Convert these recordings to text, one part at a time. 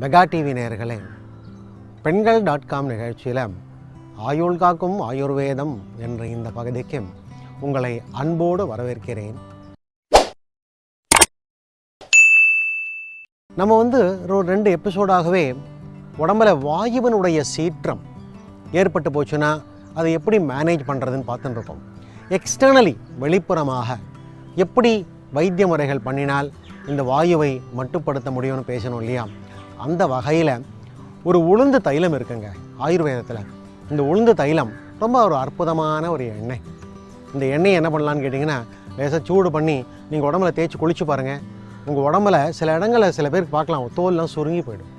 Mega TV நேர்களே பெண்கள் dot com நிகழ்ச்சியில் ஆயுள் காக்கும் ஆயுர்வேதம் என்ற இந்த பகுதிக்கு உங்களை அன்போடு வரவேற்கிறேன். நம்ம வந்து ஒரு ரெண்டு எபிசோடாகவே உடம்புல வாயுவினுடைய சீற்றம் ஏற்பட்டு போச்சுன்னா அதை எப்படி மேனேஜ் பண்ணுறதுன்னு பார்த்துட்டுருக்கோம் எக்ஸ்டர்னலி வெளிப்புறமாக எப்படி வைத்திய முறைகள் பண்ணினால் இந்த வாயுவை மட்டுப்படுத்த முடியும்னு பேசணும் இல்லையா? அந்த வகையில் ஒரு உளுந்து தைலம் இருக்குங்க ஆயுர்வேதத்தில். இந்த உளுந்து தைலம் ரொம்ப ஒரு அற்புதமான ஒரு எண்ணெய். இந்த எண்ணெயை என்ன பண்ணலான்னு கேட்டிங்கன்னா லேசாக சூடு பண்ணி நீங்கள் உடம்புல தேய்ச்சி குளிச்சு பாருங்கள் உங்கள் உடம்புல சில இடங்களில் சில பேருக்கு பார்க்கலாம் தோல்லாம் சுருங்கி போயிடும்.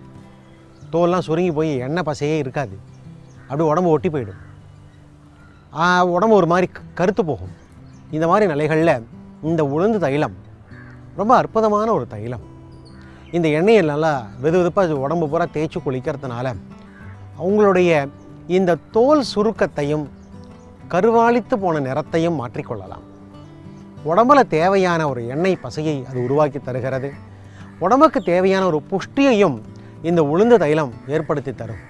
தோல்லாம் சுருங்கி போய் எண்ணெய் பசையே இருக்காது. அப்படி உடம்பு ஒட்டி போயிடும். உடம்பு ஒரு மாதிரி கருத்து போகும். இந்த மாதிரி நிலைகளில் இந்த உளுந்து தைலம் ரொம்ப அற்புதமான ஒரு தைலம். இந்த எண்ணெயை நல்லா வெது வெதுப்பாக உடம்பு பூரா தேய்ச்சி குளிக்கிறதுனால அவங்களுடைய இந்த தோல் சுருக்கத்தையும் கருவாளித்து போன நிறத்தையும் மாற்றிக்கொள்ளலாம். உடம்புல தேவையான ஒரு எண்ணெய் பசையை அது உருவாக்கி தருகிறது. உடம்புக்கு தேவையான ஒரு புஷ்டியையும் இந்த உளுந்து தைலம் ஏற்படுத்தி தரும்.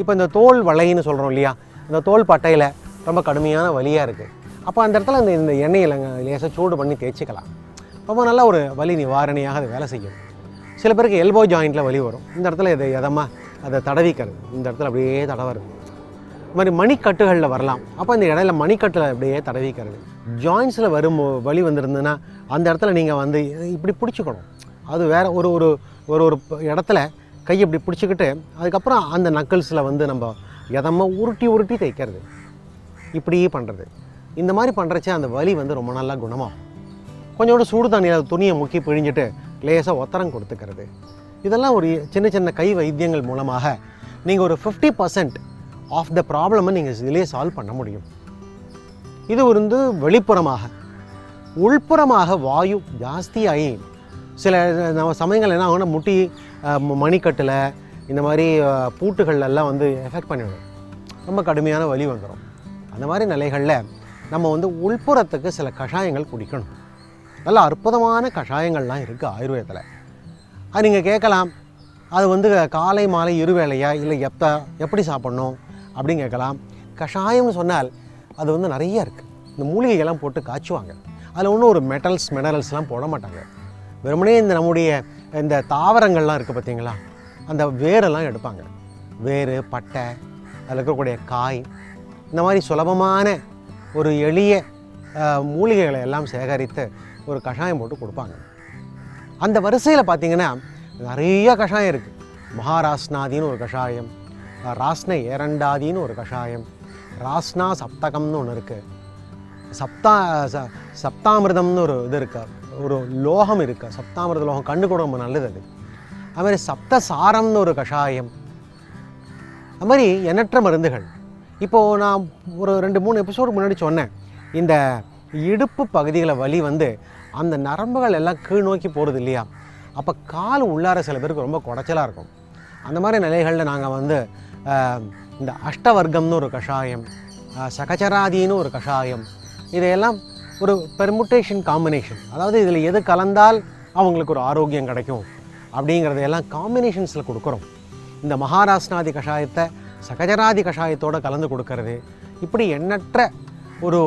இப்போ இந்த தோல் வலைன்னு சொல்கிறோம் இல்லையா? இந்த தோல் பட்டையில் ரொம்ப கடுமையான வலியாக இருக்குது அப்போ அந்த இடத்துல இந்த இந்த எண்ணெயில் லேசாக சூடு பண்ணி தேய்ச்சிக்கலாம். ரொம்ப நல்ல ஒரு வலி நிவாரணியாக அது வேலை செய்யும். சில பேருக்கு எல்போ ஜாயிண்ட்டில் வலி வரும். இந்த இடத்துல இதை எதமாக அதை தடவிக்கிறது. இந்த இடத்துல அப்படியே தடவறது. இது மாதிரி மணிக்கட்டுகளில் வரலாம். அப்போ இந்த இடையில மணிக்கட்டில் அப்படியே தடவிக்கிறது. ஜாயின்ஸில் வரும் வலி வந்திருந்ததுன்னா அந்த இடத்துல நீங்கள் வந்து இப்படி பிடிச்சிக்கணும். அது வேறு ஒரு ஒரு ஒரு ஒரு இடத்துல கை இப்படி பிடிச்சிக்கிட்டு அதுக்கப்புறம் அந்த நக்கல்ஸில் வந்து நம்ம எதமாக உருட்டி உருட்டி தைக்கிறது இப்படியே பண்ணுறது இந்த மாதிரி பண்ணுறச்சே அந்த வலி வந்து ரொம்ப நல்லா குணமாகும். கொஞ்சோட சூடு தண்ணியில் துணியை முக்கி பிழிஞ்சிட்டு லேசாக ஒத்தரம் கொடுத்துக்கிறது. இதெல்லாம் ஒரு சின்ன சின்ன கை வைத்தியங்கள் மூலமாக நீங்கள் ஒரு ஃபிஃப்டி பர்சன்ட் ஆஃப் த ப்ராப்ளமை நீங்கள் இதிலே சால்வ் பண்ண முடியும். இது வந்து வெளிப்புறமாக. உள்புறமாக வாயு ஜாஸ்தியாகி சில நம்ம சமயங்கள் என்ன ஆகும்னா முட்டி மணிக்கட்டில் இந்த மாதிரி பூட்டுகள்லாம் வந்து எஃபெக்ட் பண்ணிவிடும் ரொம்ப கடுமையான வலி வந்துடும் அந்த மாதிரி நிலைகளில் நம்ம வந்து உள்புறத்துக்கு சில கஷாயங்கள் குடிக்கணும். நல்ல அற்புதமான கஷாயங்கள்லாம் இருக்குது ஆயுர்வேதத்தில். அது நீங்கள் கேட்கலாம். அது வந்து காலை மாலை இருவேளையா இல்லை எப்போ எப்படி சாப்பிட்ணும்? அப்படின்னு கேட்கலாம். கஷாயம்னு சொன்னால் அது வந்து நிறைய இருக்குது இந்த மூலிகைகள்லாம் போட்டு காய்ச்சுவாங்க. அதில் ஒன்றும் ஒரு மெட்டல்ஸ் மினரல்ஸ்லாம் போட மாட்டாங்க. வெறுமனே இந்த நம்முடைய இந்த தாவரங்கள்லாம் இருக்குது பார்த்தீங்களா அந்த வேரெல்லாம் எடுப்பாங்க. வேர் பட்டை அதில் இருக்கக்கூடிய காய் இந்த மாதிரி சுலபமான ஒரு எளிய மூலிகைகளை எல்லாம் சேகரித்து ஒரு கஷாயம் போட்டு கொடுப்பாங்க. அந்த வரிசையில் பார்த்தீங்கன்னா நிறைய கஷாயம் இருக்குது மகாராஸ்னாதின்னு ஒரு கஷாயம் ராஸ்ன ஏரண்டாதின்னு ஒரு கஷாயம் ராஸ்னா சப்தகம்னு ஒன்று இருக்குது சப்தா ச சப்தாமிரதம்னு ஒரு இது இருக்கு. ஒரு லோகம் இருக்குது சப்தாமிரத லோகம் கண்ணு கூட ரொம்ப நல்லது அது. மாதிரி சப்த சாரம்னு ஒரு கஷாயம். அது மாதிரி எண்ணற்ற மருந்துகள். இப்போது நான் ஒரு ரெண்டு மூணு எபிசோடு முன்னாடி சொன்னேன். இந்த இடுப்பு பகுதிகளை வலி வந்து அந்த நரம்புகள் எல்லாம் கீழ் நோக்கி போகிறது இல்லையா? அப்போ கால் உள்ளார சில பேருக்கு ரொம்ப குடைச்சலாக இருக்கும். அந்த மாதிரி நிலைகளில் நாங்கள் வந்து இந்த அஷ்டவர்க்கம்னு ஒரு கஷாயம் சகச்சராதின்னு ஒரு கஷாயம் இதையெல்லாம் ஒரு பெர்முட்டேஷன் காம்பினேஷன் அதாவது இதில் எது கலந்தால் அவங்களுக்கு ஒரு ஆரோக்கியம் கிடைக்கும் அப்படிங்கிறதையெல்லாம் காம்பினேஷன்ஸில் கொடுக்குறோம். இந்த மகாராஷ்டிராதி கஷாயத்தை சகஜராதி கஷாயத்தோடு கலந்து கொடுக்கறது. இப்படி எண்ணற்ற ஒரு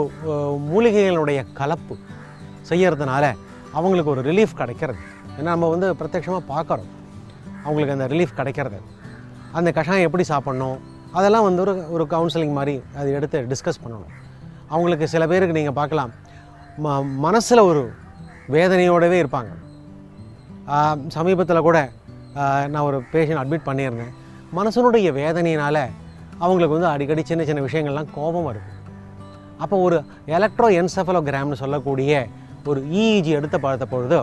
மூலிகைகளுடைய கலப்பு செய்யறதுனால அவங்களுக்கு ஒரு ரிலீஃப் கிடைக்கிறது. ஏன்னா நம்ம வந்து பிரத்யட்சமாக பார்க்குறோம். அவங்களுக்கு அந்த ரிலீஃப் கிடைக்கிறது. அந்த கஷாயம் எப்படி சாப்பிட்ணும்? அதெல்லாம் வந்து ஒரு ஒரு கவுன்சிலிங் மாதிரி அது எடுத்து டிஸ்கஸ் பண்ணணும். அவங்களுக்கு சில பேருக்கு நீங்கள் பார்க்கலாம் ம மனசில் ஒரு வேதனையோடவே இருப்பாங்க. சமீபத்தில் கூட நான் ஒரு பேஷண்ட் அட்மிட் பண்ணியிருந்தேன். மனசனுடைய வேதனையினால் அவங்களுக்கு வந்து அடிக்கடி சின்ன சின்ன விஷயங்கள்லாம் கோபம் வருது. அப்போ ஒரு எலக்ட்ரோ என்செஃபலோகிராம்னு சொல்லக்கூடிய ஒரு இஇஜி எடுத்து பார்த்த பொழுது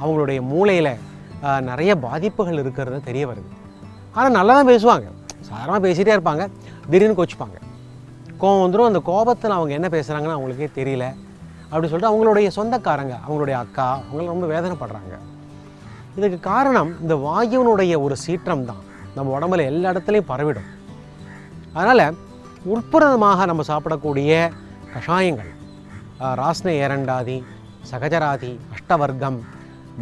அவங்களுடைய மூளையில் நிறைய பாதிப்புகள் இருக்கிறது தெரிய வருது. ஆனால் நல்லா தான் பேசுவாங்க. சாதாரணமாக பேசிகிட்டே இருப்பாங்க. திடீர்னு கோச்சிப்பாங்க. கோவம் வந்துடும் அந்த கோபத்தில் அவங்க என்ன பேசுகிறாங்கன்னு அவங்களுக்கே தெரியல. அப்படி சொல்லிட்டு அவங்களுடைய சொந்தக்காரங்க அவங்களுடைய அக்கா அவங்கள ரொம்ப வேதனைப்படுறாங்க. இதுக்கு காரணம் இந்த வாயுவினுடைய ஒரு சீற்றம் தான். நம்ம உடம்புல எல்லா இடத்துலையும் பரவிடும். அதனால் உட்புறமாக நம்ம சாப்பிடக்கூடிய கஷாயங்கள் ஆஹ், ஏரண்டாதி சகஜராதி அஷ்டவர்க்கம்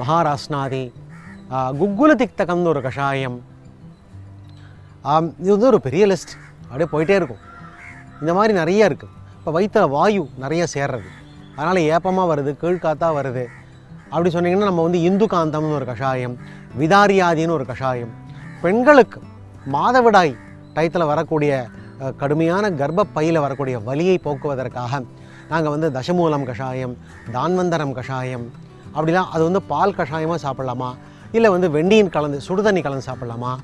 மகாராஸ்னாதி குக்குல திக்தகம்னு ஒரு கஷாயம். இது வந்து ஒரு பெரிய லிஸ்ட் அப்படியே போயிட்டே இருக்கும். இந்த மாதிரி நிறைய இருக்குது இப்போ வயிற்றில் வாயு நிறைய சேர்றது. அதனால் ஏப்பமாக வருது கீழ்காத்தா வருது. அப்படி சொன்னீங்கன்னா நம்ம வந்து இந்து காந்தம்னு ஒரு கஷாயம் விதாரியாதின்னு ஒரு கஷாயம். பெண்களுக்கு மாதவிடாய் டயத்தில் வரக்கூடிய கடுமையான கர்ப்பப்பையில் வரக்கூடிய வலியை போக்குவதற்காக நாங்கள் வந்து தசமூலம் கஷாயம் தான்வந்தரம் கஷாயம். அப்படிலாம் அது வந்து பால் கஷாயமாக சாப்பிட்லாமா? இல்லை வந்து வெண்டியின் கலந்து சுடுதண்ணி கலந்து சாப்பிட்லாமா?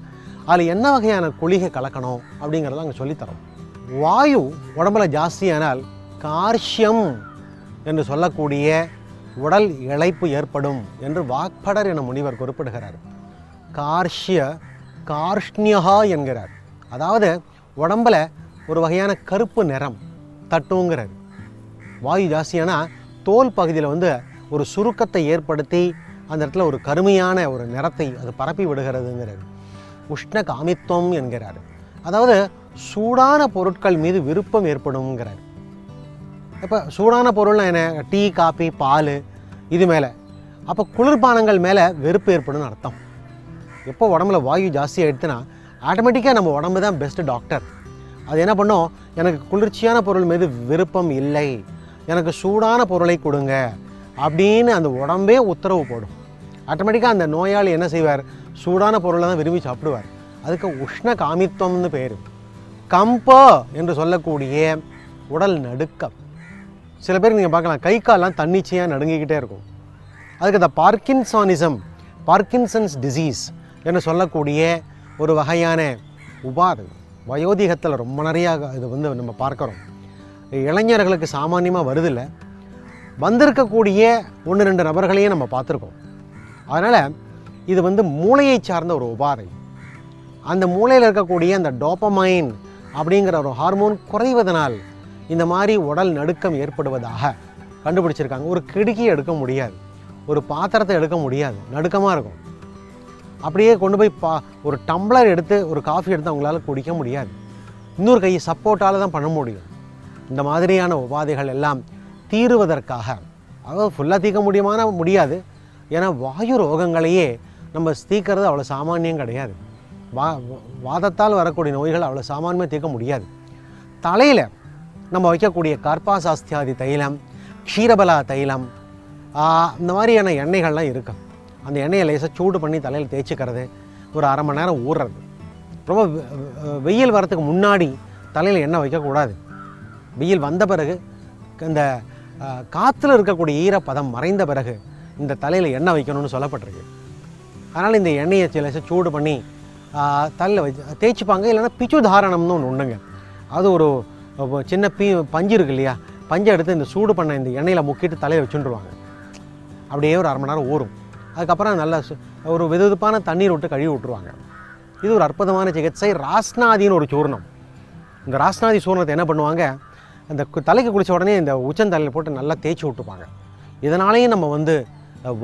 அதில் என்ன வகையான குளிகை கலக்கணும் அப்படிங்கிறத அங்கே சொல்லித்தரோம். வாயு உடம்புல ஜாஸ்தியானால் கார்ஷ்யம் என்று சொல்லக்கூடிய உடல் இழைப்பு ஏற்படும் என்று வாக்படர் என முனிவர் குறிப்பிடுகிறார். கார்ஷிய கார்ஷ்ணியகா என்கிறார். அதாவது உடம்புல ஒரு வகையான கருப்பு நிறம் தட்டுங்கிறது. வாயு ஜாஸ்தியானா தோல் பகுதியில் வந்து ஒரு சுருக்கத்தை ஏற்படுத்தி அந்த இடத்துல ஒரு கருமையான ஒரு நிறத்தை அது பரப்பி விடுகிறதுங்கிறார் உஷ்ண காமித்துவம் என்கிறார். அதாவது சூடான பொருட்கள் மீது விருப்பம் ஏற்படும்ங்கிறார். இப்போ சூடான பொருள்னா என்ன? டீ காபி பால் இது மேலே. அப்போ குளிர்பானங்கள் மேலே வெறுப்பு ஏற்படும்னு அர்த்தம். எப்போ உடம்புல வாயு ஜாஸ்தியாக எடுத்துனா ஆட்டோமேட்டிக்காக நம்ம உடம்பு தான் பெஸ்ட் டாக்டர் அது என்ன பண்ணும்? எனக்கு குளிர்ச்சியான பொருள் மீது விருப்பம் இல்லை. எனக்கு சூடான பொருளை கொடுங்க அப்படின்னு அந்த உடம்பே உத்தரவு போடும். ஆட்டோமேட்டிக்காக அந்த நோயாளி என்ன செய்வார்? சூடான பொருளை தான் விரும்பி சாப்பிடுவார். அதுக்கு உஷ்ண காமித்துவம்னு பேர். கம்ப என்று சொல்லக்கூடிய உடல் நடுக்கம். சில பேர் நீங்கள் பார்க்கலாம் கை கால்லாம் தன்னிச்சையாக நடுங்கிக்கிட்டே இருக்கும். அதுக்கு அந்த பார்க்கின்சானிசம் பார்க்கின்சன்ஸ் டிசீஸ் என்று சொல்லக்கூடிய ஒரு வகையான உபாதை. வயோதிகத்தில் ரொம்ப நிறையா இது வந்து நம்ம பார்க்குறோம். இளைஞர்களுக்கு சாமானியமாக வருதில்ல. வந்திருக்கக்கூடிய ஒன்று ரெண்டு நபர்களையும் நம்ம பார்த்துருக்கோம். அதனால் இது வந்து மூளையை சார்ந்த ஒரு உபாதை. அந்த மூளையில் இருக்கக்கூடிய அந்த டோப்பமைன் அப்படிங்கிற ஒரு ஹார்மோன் குறைவதனால் இந்த மாதிரி உடல் நடுக்கம் ஏற்படுவதாக கண்டுபிடிச்சிருக்காங்க. ஒரு கிடுக்கியை எடுக்க முடியாது. ஒரு பாத்திரத்தை எடுக்க முடியாது. நடுக்கமாக இருக்கும். அப்படியே கொண்டு போய் பா ஒரு டம்ளர் எடுத்து ஒரு காஃபி எடுத்து அவங்களால குடிக்க முடியாது. இன்னொரு கையை சப்போர்ட்டால் தான் பண்ண முடியும். இந்த மாதிரியான உபாதைகள் எல்லாம் தீருவதற்காக. அதாவது ஃபுல்லாக தீர்க்க முடியுமான முடியாது. ஏன்னா வாயு ரோகங்களையே நம்ம தீர்க்கறது அவ்வளோ சாமானியம் கிடையாது. வா வாதத்தால் வரக்கூடிய நோய்கள் அவ்வளோ சாமானியமாக தீர்க்க முடியாது. தலையில் நம்ம வைக்கக்கூடிய கற்பாசாஸ்தியாதி தைலம் க்ஷீரபலா தைலம் இந்த மாதிரியான எண்ணெய்கள்லாம் இருக்கு அந்த எண்ணெயை லேசாக சூடு பண்ணி தலையில் தேய்ச்சிக்கிறது ஒரு அரை மணி நேரம் ஊறுறது ரொம்ப வெயில் வரத்துக்கு முன்னாடி தலையில் எண்ணெய் வைக்கக்கூடாது. வெயில் வந்த பிறகு இந்த காற்றுல இருக்கக்கூடிய ஈரப்பதம் மறைந்த பிறகு இந்த தலையில் எண்ணெய் வைக்கணும்னு சொல்லப்பட்டிருக்கு. அதனால் இந்த எண்ணெயை சில சூடு பண்ணி தலையில் வச்சு தேய்ச்சிப்பாங்க இல்லைன்னா பிச்சு தாரணம்னு ஒன்று உண்டுங்க. அது ஒரு சின்ன பீ பஞ்சு இருக்கு இல்லையா? பஞ்சை எடுத்து இந்த சூடு பண்ண இந்த எண்ணெயில் முக்கிட்டு தலையில் வச்சுட்டுருவாங்க. அப்படியே ஒரு அரை மணி நேரம் ஊறும். அதுக்கப்புறம் நல்லா சு- ஒரு வெதுவெதுப்பான தண்ணீர் விட்டு கழுவி விட்டுருவாங்க. இது ஒரு அற்புதமான சிகிச்சை. ராஸ்நாதின்னு ஒரு சூர்ணம். இந்த ராஸ்நாதி சூர்ணத்தை என்ன பண்ணுவாங்க? அந்த தலைக்கு குளித்த உடனே இந்த உச்சந்தலையில் போட்டு நல்லா தேய்ச்சி விட்டுப்பாங்க. இதனாலேயும் நம்ம வந்து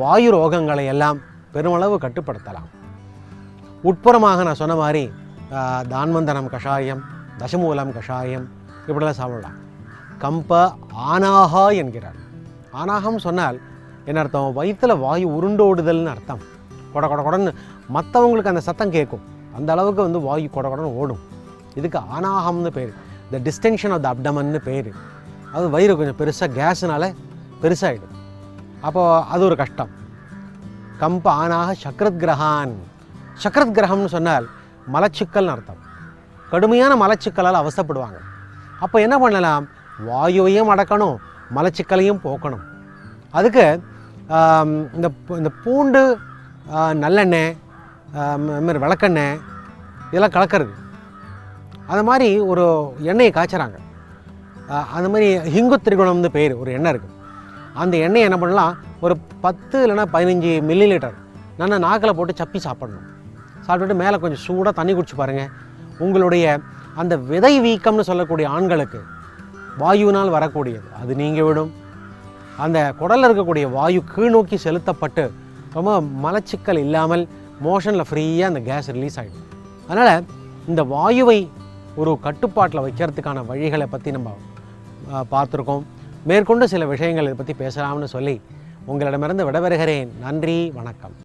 வாயு ரோகங்களை எல்லாம் பெருமளவு கட்டுப்படுத்தலாம். உட்புறமாக நான் சொன்ன மாதிரி தான்வந்தனம் கஷாயம் தசமூலம் கஷாயம் இப்படிலாம் சாப்பிடலாம். கம்ப ஆனாகா என்கிறார். ஆனாகம் சொன்னால் என்ன அர்த்தம்? வயிற்றில் வாயு உருண்டோடுதல்னு அர்த்தம். கொட கொட கொடன்னு மற்றவங்களுக்கு அந்த சத்தம் கேட்கும். அந்த அளவுக்கு வந்து வாயு கொட கொடன்னு ஓடும். இதுக்கு ஆனாகம்னு பேர். இந்த டிஸ்டென்ஷன் ஆஃப் த அப்டமன்னு பேர். அது வயிறு கொஞ்சம் பெருசாக கேஸ்னால பெருசாகிடும் அப்போது அது ஒரு கஷ்டம். கம்ப ஆனாக சக்ரத் கிரகான் சக்ரத் கிரகம்னு சொன்னால் மலச்சிக்கல்னு அர்த்தம். கடுமையான மலச்சிக்கலால் அவசப்படுவாங்க. அப்போ என்ன பண்ணலாம்? வாயுவையும் அடக்கணும் மலச்சிக்கலையும் போக்கணும். அதுக்கு இந்த இந்த பூண்டு நல்லெண்ணெய் ஆம், மாதிரி விளக்கெண்ணெய் இதெல்லாம் கலக்கிறது. அது மாதிரி ஒரு எண்ணெயை காய்ச்சறாங்க. அந்த மாதிரி ஹிங்கு திரிகுணம்னு பேர் ஒரு எண்ணெய் இருக்குது அந்த எண்ணெயை என்ன பண்ணலாம்? ஒரு பத்து இல்லைன்னா பதினஞ்சு மில்லி லிட்டர் நல்லா நாக்கில் போட்டு சப்பி சாப்பிடணும். சாப்பிட்டுட்டு மேலே கொஞ்சம் சூடாக தண்ணி குடிச்சு பாருங்கள் உங்களுடைய அந்த விதை வீக்கம்னு சொல்லக்கூடிய ஆண்களுக்கு வாயுவினால் வரக்கூடியது. அது நீங்கள் விடும். அந்த குடலில் இருக்கக்கூடிய வாயு கீழ் நோக்கி செலுத்தப்பட்டு ரொம்ப மலச்சிக்கல் இல்லாமல் மோஷனில் ஃப்ரீயாக அந்த கேஸ் ரிலீஸ் ஆகிடும் அதனால் இந்த வாயுவை ஒரு கட்டுப்பாட்டில் வைக்கிறதுக்கான வழிகளை பற்றி நம்ம பார்த்துருக்கோம். மேற்கொண்டு சில விஷயங்கள் இதை பற்றி பேசலாம்னு சொல்லி உங்களிடமிருந்து விடவருகிறேன் நன்றி வணக்கம்.